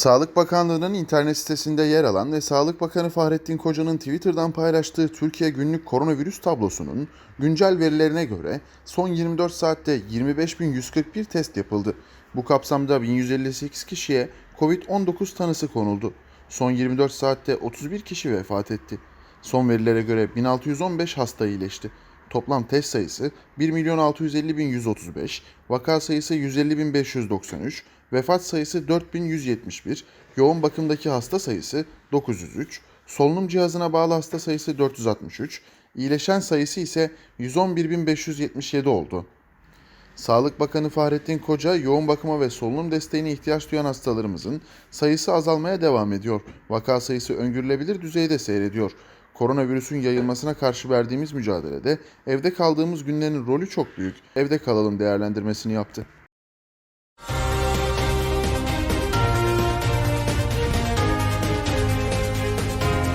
Sağlık Bakanlığı'nın internet sitesinde yer alan ve Sağlık Bakanı Fahrettin Koca'nın Twitter'dan paylaştığı Türkiye günlük koronavirüs tablosunun güncel verilerine göre son 24 saatte 25.141 test yapıldı. Bu kapsamda 1158 kişiye COVID-19 tanısı konuldu. Son 24 saatte 31 kişi vefat etti. Son verilere göre 1615 hasta iyileşti. Toplam test sayısı 1.650.135, vaka sayısı 150.593, vefat sayısı 4171, yoğun bakımdaki hasta sayısı 903, solunum cihazına bağlı hasta sayısı 463, iyileşen sayısı ise 111.577 oldu. Sağlık Bakanı Fahrettin Koca, yoğun bakıma ve solunum desteğine ihtiyaç duyan hastalarımızın sayısı azalmaya devam ediyor. Vaka sayısı öngörülebilir düzeyde seyrediyor. Koronavirüsün yayılmasına karşı verdiğimiz mücadelede evde kaldığımız günlerin rolü çok büyük. Evde kalalım değerlendirmesini yaptı.